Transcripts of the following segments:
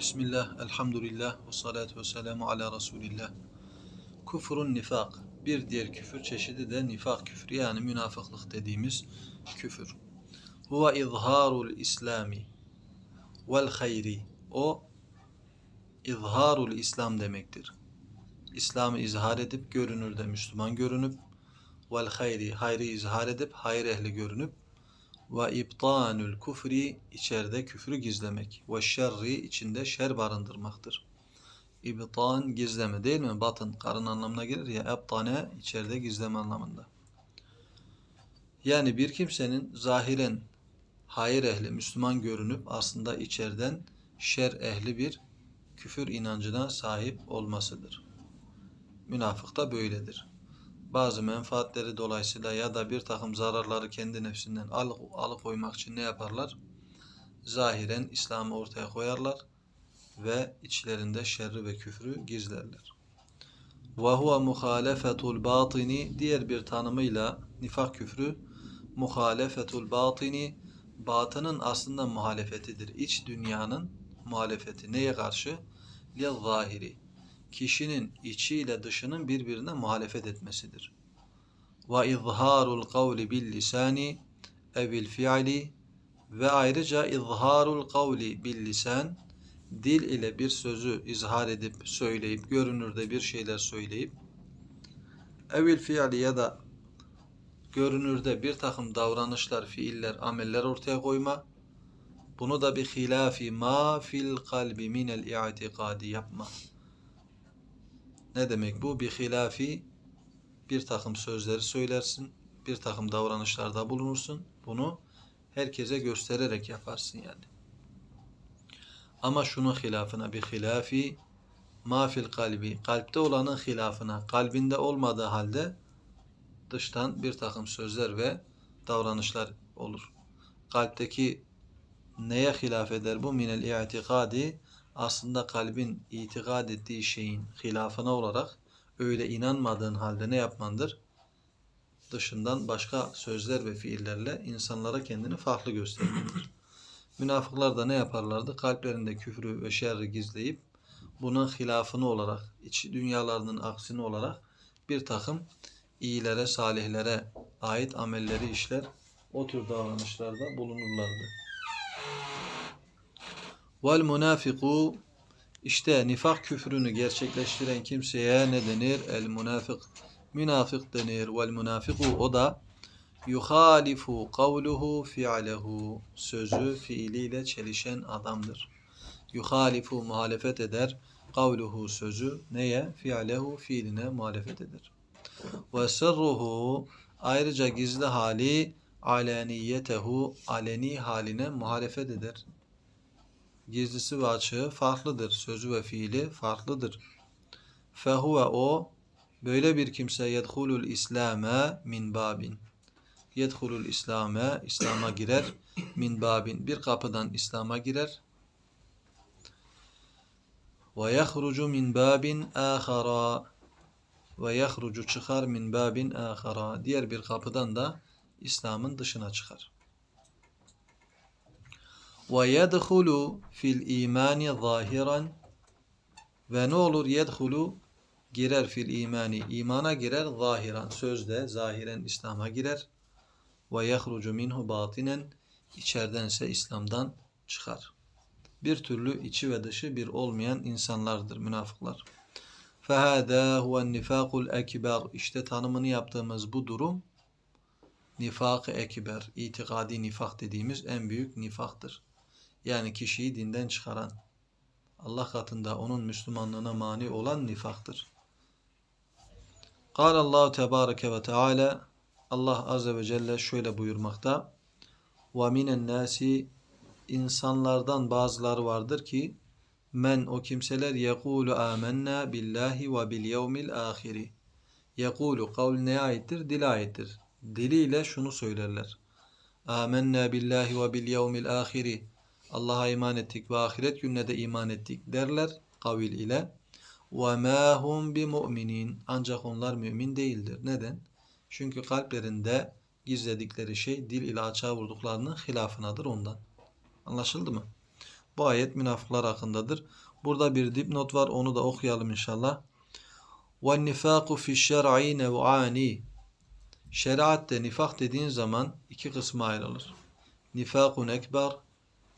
Bismillah, elhamdülillah, ve salatu ve selamu ala Resulillah. Kufrun nifak. Bir diğer küfür çeşidi de nifak küfrü yani münafıklık dediğimiz küfür. Huve izharul İslami vel hayri. O izharul İslam demektir. İslam'ı izhar edip görünürde Müslüman görünüp vel hayri hayrı izhar edip hayır ehli görünüp ve ibtanul kufri içeride küfrü gizlemek ve şerri içinde şer barındırmaktır. İbtan gizleme değil mi? Batın karın anlamına gelir ya. Ebtane içeride gizleme anlamında. Yani bir kimsenin zahiren hayır ehli Müslüman görünüp aslında içeriden şer ehli bir küfür inancına sahip olmasıdır. Münafık da böyledir bazı menfaatleri dolayısıyla ya da bir takım zararları kendi nefsinden al, alıkoymak için ne yaparlar? Zahiren İslam'ı ortaya koyarlar ve içlerinde şerri ve küfrü gizlerler. Huve muhalefetul batini diğer bir tanımıyla nifak küfrü muhalefetul batini batının aslında muhalefetidir. İç dünyanın muhalefeti neye karşı? Lil zahiri kişinin içiyle dışının birbirine muhalefet etmesidir. Ve izharul kavli bil lisani evil fiili ve ayrıca izharul kavli bil lisan dil ile bir sözü izhar edip söyleyip görünürde bir şeyler söyleyip evil fiili ya da görünürde bir takım davranışlar, fiiller, ameller ortaya koyma. Bunu da bir hilafi ma fil kalbi minel i'tikadi yapma. Ne demek bu? Bir hilafi bir takım sözleri söylersin, bir takım davranışlarda bulunursun. Bunu herkese göstererek yaparsın yani. Ama şunun hilafına bir hilafi mafil kalbi, kalpte olanın hilafına, kalbinde olmadığı halde dıştan bir takım sözler ve davranışlar olur. Kalpteki neye hilaf eder bu? Minel i'tikadi aslında kalbin itikad ettiği şeyin hilafına olarak öyle inanmadığın halde ne yapmandır? Dışından başka sözler ve fiillerle insanlara kendini farklı göstermendir. Münafıklar da ne yaparlardı? Kalplerinde küfrü ve şerri gizleyip bunun hilafını olarak, iç dünyalarının aksini olarak bir takım iyilere, salihlere ait amelleri işler, o tür davranışlarda bulunurlardı. Vel münafiku işte nifak küfrünü gerçekleştiren kimseye ne denir? El münafık. Münafık denir. Vel münafiku o da yuhalifu kavluhu fi'lehu. Sözü fiiliyle çelişen adamdır. Yuhalifu muhalefet eder. Kavluhu sözü neye? Fi'lehu fiiline muhalefet eder. Ve sırruhu ayrıca gizli hali aleniyetehu aleni haline muhalefet eder gizlisi ve açığı farklıdır. Sözü ve fiili farklıdır. Fehuve o böyle bir kimse yedhulul İslame min babin. Yedhulul İslame İslam'a girer. Min babin bir kapıdan İslam'a girer. Ve yahrucu min babin ahara. Ve yahrucu çıkar min babin ahara. Diğer bir kapıdan da İslam'ın dışına çıkar ve yedhulu fil imani zahiran ve ne olur yedhulu girer fil imani imana girer zahiran sözde zahiren İslam'a girer ve yahrucu minhu batinen içerdense İslam'dan çıkar. Bir türlü içi ve dışı bir olmayan insanlardır münafıklar. Fehâdâ huven nifâkul ekber. İşte tanımını yaptığımız bu durum nifak-ı ekber, itikadi nifak dediğimiz en büyük nifaktır yani kişiyi dinden çıkaran, Allah katında onun Müslümanlığına mani olan nifaktır. Kâle Allahu Tebareke ve Teala Allah Azze ve Celle şöyle buyurmakta. Minen nasi insanlardan bazıları vardır ki men o kimseler yekulu amennâ billahi ve bil yevmil ahiri. Yekulu kavl neye aittir? Dile aittir. Diliyle şunu söylerler. Amennâ billahi ve bil yevmil ahiri. Allah'a iman ettik ve ahiret gününe de iman ettik derler kavil ile. وَمَا هُمْ بِمُؤْمِنِينَ Ancak onlar mümin değildir. Neden? Çünkü kalplerinde gizledikleri şey dil ile açığa vurduklarının hilafınadır ondan. Anlaşıldı mı? Bu ayet münafıklar hakkındadır. Burada bir dipnot var. Onu da okuyalım inşallah. وَالنِّفَاقُ فِي الشَّرْعِ نَوْعَانِ Şeriatte nifak dediğin zaman iki kısma ayrılır. Nifakun ekber,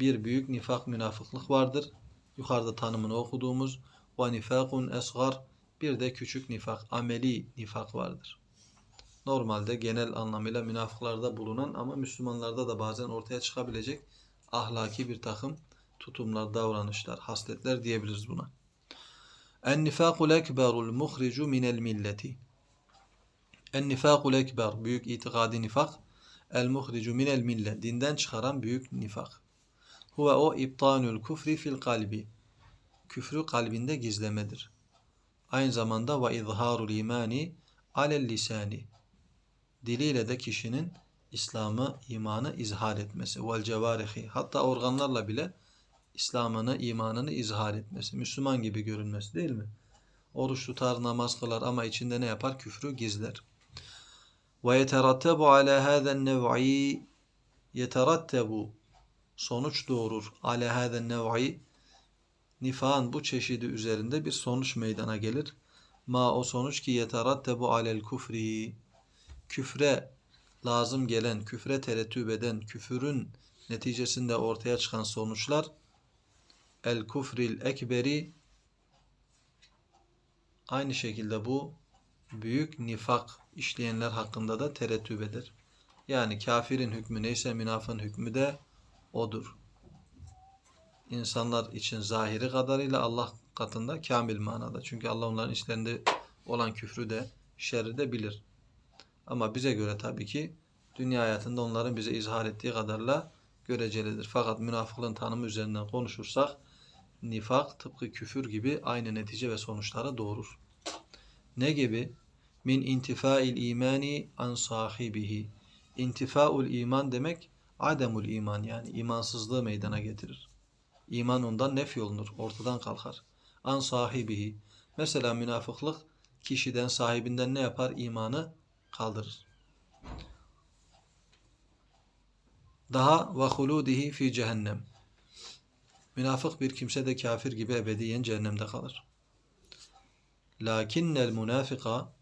bir büyük nifak münafıklık vardır. Yukarıda tanımını okuduğumuz. Ve nifakun esgar, bir de küçük nifak, ameli nifak vardır. Normalde genel anlamıyla münafıklarda bulunan ama Müslümanlarda da bazen ortaya çıkabilecek ahlaki bir takım tutumlar, davranışlar, hasletler diyebiliriz buna. En-nifakul ekberul muhricu minel milleti. En-nifakul ekber, büyük itikadi nifak. El-muhricu minel mille, dinden çıkaran büyük nifak. Huve o iptanul kufri fil kalbi. Küfrü kalbinde gizlemedir. Aynı zamanda ve izharul imani alel lisani. Diliyle de kişinin İslam'ı, imanı izhar etmesi. Vel cevarihi. Hatta organlarla bile İslam'ını, imanını izhar etmesi. Müslüman gibi görünmesi değil mi? Oruç tutar, namaz kılar ama içinde ne yapar? Küfrü gizler. Ve yeterattabu ala hâzen nev'i yeterattabu sonuç doğurur. Ala hâzen nev'i nifan bu çeşidi üzerinde bir sonuç meydana gelir. Ma o sonuç ki yeterattabu alel kufri küfre lazım gelen, küfre terettüp eden, küfürün neticesinde ortaya çıkan sonuçlar el kufril ekberi aynı şekilde bu büyük nifak işleyenler hakkında da terettüp eder. Yani kafirin hükmü neyse münafığın hükmü de odur. İnsanlar için zahiri kadarıyla Allah katında kamil manada. Çünkü Allah onların içlerinde olan küfrü de şerri de bilir. Ama bize göre tabii ki dünya hayatında onların bize izhar ettiği kadarla görecelidir. Fakat münafıklığın tanımı üzerinden konuşursak nifak tıpkı küfür gibi aynı netice ve sonuçlara doğurur. Ne gibi? Min intifail imani an sahibihi. İntifaul iman demek ademul iman yani imansızlığı meydana getirir. İman ondan nef olunur, ortadan kalkar. An sahibihi. Mesela münafıklık kişiden, sahibinden ne yapar? İmanı kaldırır. Daha ve huludihi fi cehennem. Münafık bir kimse de kafir gibi ebediyen cehennemde kalır. Lakinnel münafika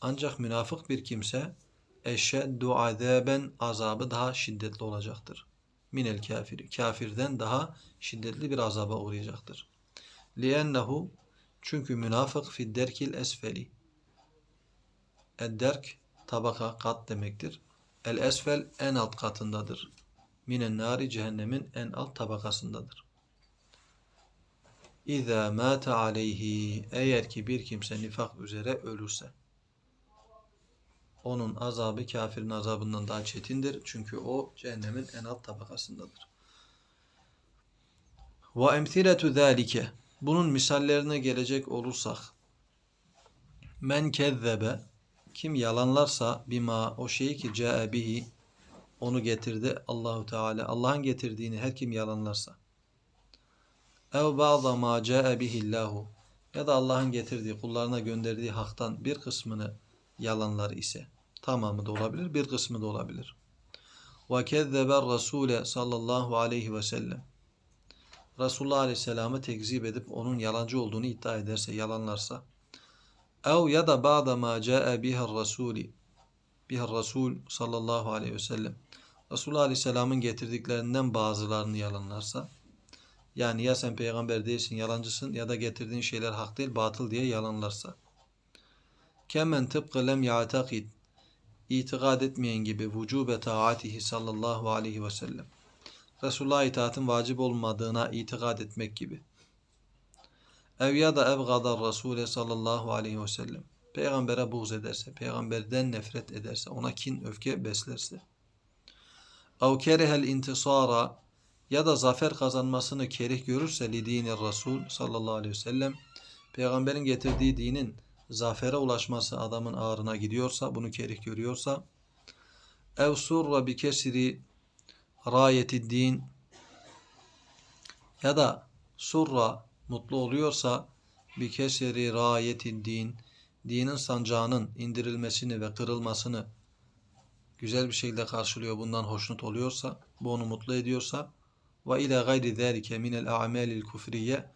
ancak münafık bir kimse eşeddu azaben azabı daha şiddetli olacaktır. Minel kafiri. Kafirden daha şiddetli bir azaba uğrayacaktır. Liennehu çünkü münafık fi derkil esfeli. Edderk tabaka kat demektir. El esfel en alt katındadır. Minen nari cehennemin en alt tabakasındadır. İza mâte aleyhi eğer ki bir kimse nifak üzere ölürse onun azabı kafirin azabından daha çetindir. Çünkü o cehennemin en alt tabakasındadır. Ve emsiletu zâlike bunun misallerine gelecek olursak men kezzebe kim yalanlarsa bima o şeyi ki ca'e bihi onu getirdi Allahu Teala Allah'ın getirdiğini her kim yalanlarsa ev ba'da ma ca'e bihillahu ya da Allah'ın getirdiği kullarına gönderdiği haktan bir kısmını yalanlar ise tamamı da olabilir bir kısmı da olabilir. Ve kezzeber Rasule sallallahu aleyhi ve sellem Resulullah aleyhisselamı tekzip edip onun yalancı olduğunu iddia ederse yalanlarsa ev ya da ba'da ma ca'e bihir rasuli bihir rasul sallallahu aleyhi ve sellem Resulullah aleyhisselamın getirdiklerinden bazılarını yalanlarsa yani ya sen peygamber değilsin yalancısın ya da getirdiğin şeyler hak değil batıl diye yalanlarsa kemen tıpkı lem ya'takid itikad etmeyen gibi vücube taatihi sallallahu aleyhi ve sellem. Resulullah'a itaatın vacip olmadığına itikad etmek gibi. Ev ya da ev gadar Resulü sallallahu aleyhi ve sellem. Peygambere buğz ederse peygamberden nefret ederse ona kin öfke beslerse. Ev kerehel intisara ya da zafer kazanmasını kerih görürse li dini Resul sallallahu aleyhi ve sellem peygamberin getirdiği dinin zafere ulaşması adamın ağrına gidiyorsa bunu kerih görüyorsa ev surra bi kesri rayeti din ya da surra mutlu oluyorsa bi kesri rayeti din dinin sancağının indirilmesini ve kırılmasını güzel bir şekilde karşılıyor bundan hoşnut oluyorsa bu onu mutlu ediyorsa ve ila gayri zalike min el a'malil kufriye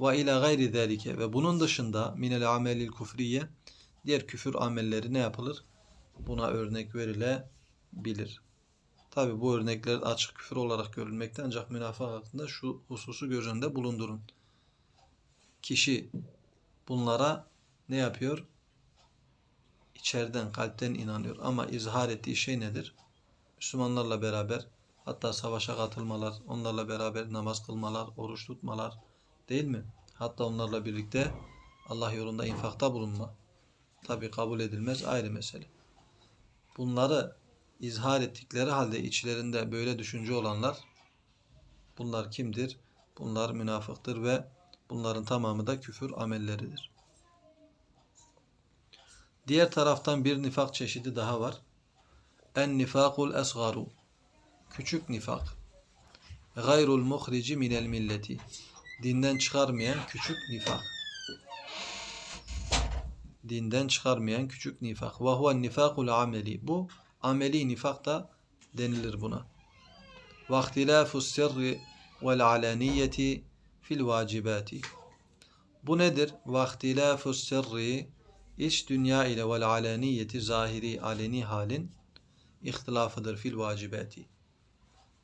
ve ila gayri zalike ve bunun dışında min el a'malil kufriye diğer küfür amelleri ne yapılır? Buna örnek verilebilir. Tabi bu örnekler açık küfür olarak görülmekte ancak münafık hakkında şu hususu göz önünde bulundurun. Kişi bunlara ne yapıyor? İçeriden, kalpten inanıyor. Ama izhar ettiği şey nedir? Müslümanlarla beraber hatta savaşa katılmalar, onlarla beraber namaz kılmalar, oruç tutmalar değil mi? Hatta onlarla birlikte Allah yolunda infakta bulunma. Tabi kabul edilmez ayrı mesele. Bunları izhar ettikleri halde içlerinde böyle düşünce olanlar bunlar kimdir? Bunlar münafıktır ve bunların tamamı da küfür amelleridir. Diğer taraftan bir nifak çeşidi daha var. En nifakul esgaru. Küçük nifak. Gayrul muhrici minel milleti. Dinden çıkarmayan küçük nifak. Dinden çıkarmayan küçük nifak. Ve huve nifakul ameli. Bu ameli nifak da denilir buna. Ve ihtilafu sirri vel alaniyeti fil vacibati. Bu nedir? Ve ihtilafu sirri iç dünya ile vel alaniyeti zahiri aleni halin ihtilafıdır fil vacibati.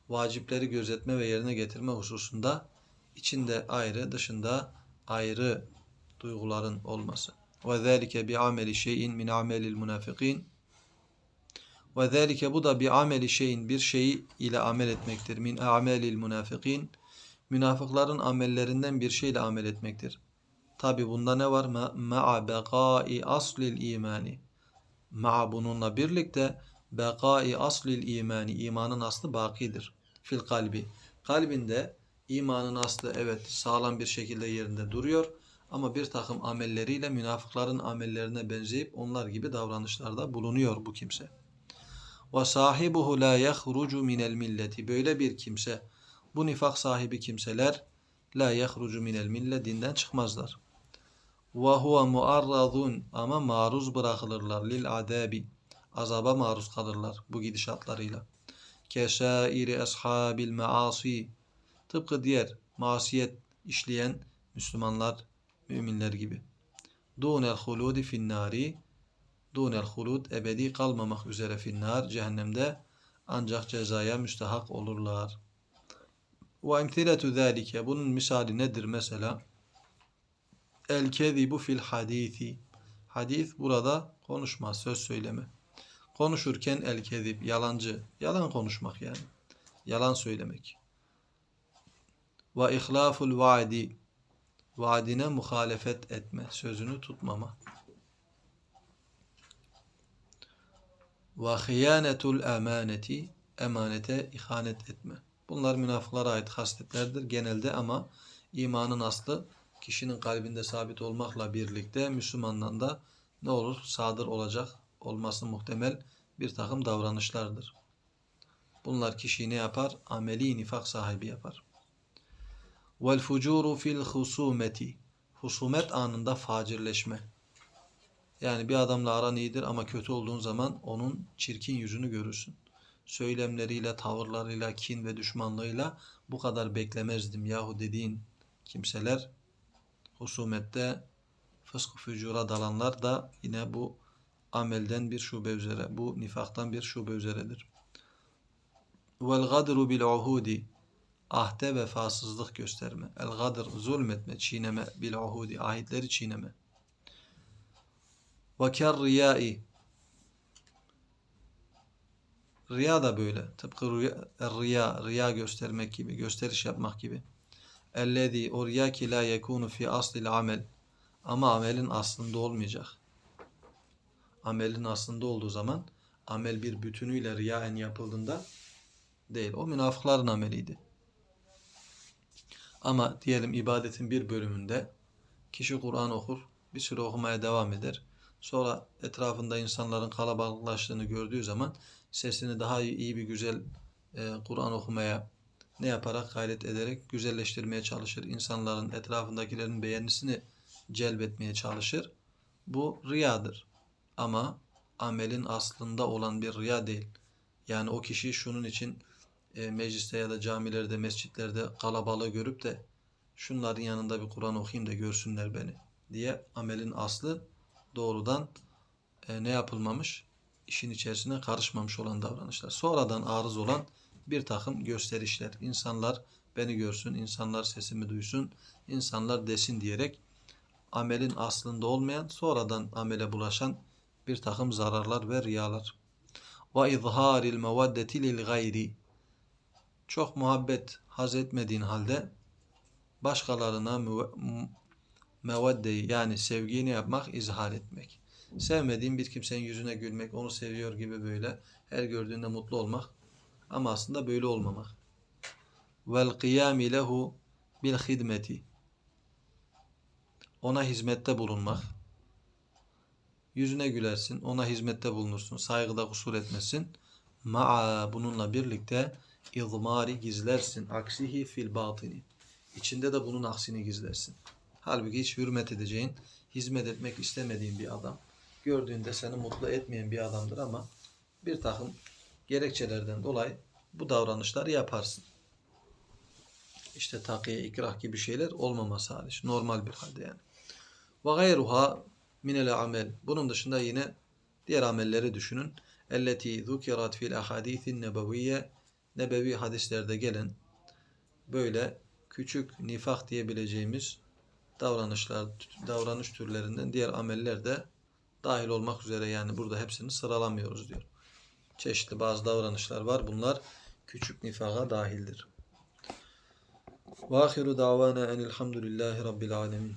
Vacipleri gözetme ve yerine getirme hususunda içinde ayrı, dışında ayrı duyguların olması. Ve zâlike bi ameli şeyin min amelil münafikin. Ve zâlike bu da bir ameli şeyin bir şeyi ile amel etmektir. Min amelil münafikin. Münafıkların amellerinden bir şeyle amel etmektir. Tabi bunda ne var? Ma'a beqai aslil imani. Ma'a bununla birlikte beqai aslil imani. İmanın aslı bakidir. Fil kalbi. Kalbinde imanın aslı evet sağlam bir şekilde yerinde duruyor. Ama bir takım amelleriyle münafıkların amellerine benzeyip onlar gibi davranışlarda bulunuyor bu kimse. Ve sahibuhu la yahrucu minel milleti. Böyle bir kimse, bu nifak sahibi kimseler la yahrucu minel mille dinden çıkmazlar. Ve huve muarradun ama maruz bırakılırlar lil adabi. Azaba maruz kalırlar bu gidişatlarıyla. Kesairi ashabil maasi. Tıpkı diğer masiyet işleyen Müslümanlar, müminler gibi. Dunel huludi finnari. Dunel hulud ebedi kalmamak üzere finnar cehennemde ancak cezaya müstahak olurlar. Ve emtiletu zâlike bunun misali nedir mesela? El kezibu fil hadisi. Hadis burada konuşma, söz söyleme. Konuşurken el kezib, yalancı, yalan konuşmak yani. Yalan söylemek. Ve ihlaful vaadi. Vaadine muhalefet etme, sözünü tutmama. Ve hıyanetul emaneti. Emanete ihanet etme. Bunlar münafıklara ait hasletlerdir genelde ama imanın aslı kişinin kalbinde sabit olmakla birlikte Müslümandan da ne olur? Sadır olacak olması muhtemel bir takım davranışlardır. Bunlar kişiyi ne yapar? Ameli nifak sahibi yapar. Vel fucuru fil husumeti. Husumet anında facirleşme. Yani bir adamla aran iyidir ama kötü olduğun zaman onun çirkin yüzünü görürsün. Söylemleriyle, tavırlarıyla, kin ve düşmanlığıyla bu kadar beklemezdim yahu dediğin kimseler husumette fısk fücura dalanlar da yine bu amelden bir şube üzere, bu nifaktan bir şube üzeredir. Vel gadru bil uhudi ahde vefasızlık gösterme. El gadr zulmetme, çiğneme bil uhudi ahitleri çiğneme. Ve ker riyai Riya da böyle. Tıpkı rüya, riya, riya göstermek gibi, gösteriş yapmak gibi. Ellezî o riya ki la yekunu fi aslil amel. Ama amelin aslında olmayacak. Amelin aslında olduğu zaman amel bir bütünüyle riyaen yapıldığında değil. O münafıkların ameliydi. Ama diyelim ibadetin bir bölümünde kişi Kur'an okur, bir süre okumaya devam eder. Sonra etrafında insanların kalabalıklaştığını gördüğü zaman sesini daha iyi bir güzel e, Kur'an okumaya ne yaparak gayret ederek güzelleştirmeye çalışır. İnsanların etrafındakilerin beğenisini celbetmeye çalışır. Bu riyadır. Ama amelin aslında olan bir riya değil. Yani o kişi şunun için e, mecliste ya da camilerde, mescitlerde kalabalığı görüp de şunların yanında bir Kur'an okuyayım da görsünler beni diye amelin aslı doğrudan e, ne yapılmamış? İşin içerisine karışmamış olan davranışlar. Sonradan arız olan bir takım gösterişler. İnsanlar beni görsün, insanlar sesimi duysun, insanlar desin diyerek amelin aslında olmayan, sonradan amele bulaşan bir takım zararlar ve riyalar. Ve izharil mevaddeti lil gayri. Çok muhabbet haz etmediğin halde başkalarına müve- m- mevaddeyi yani sevgiyi ne yapmak? izhar etmek. Sevmediğin bir kimsenin yüzüne gülmek, onu seviyor gibi böyle her gördüğünde mutlu olmak ama aslında böyle olmamak. Vel kıyami lehu bil hidmeti. Ona hizmette bulunmak. Yüzüne gülersin, ona hizmette bulunursun, saygıda kusur etmesin. Ma'a bununla birlikte izmari gizlersin. Aksihi fil batini. İçinde de bunun aksini gizlersin. Halbuki hiç hürmet edeceğin, hizmet etmek istemediğin bir adam. Gördüğünde seni mutlu etmeyen bir adamdır ama bir takım gerekçelerden dolayı bu davranışları yaparsın. İşte takiye, ikrah gibi şeyler olmaması hariç. Normal bir halde yani. Ve gayruha minel amel. Bunun dışında yine diğer amelleri düşünün. Elleti zukirat fil ahadithin nebeviyye. Nebevi hadislerde gelen böyle küçük nifak diyebileceğimiz davranışlar, davranış türlerinden diğer ameller de dahil olmak üzere yani burada hepsini sıralamıyoruz diyor. Çeşitli bazı davranışlar var. Bunlar küçük nifaka dahildir. Ve ahiru davana enilhamdülillahi rabbil alemin.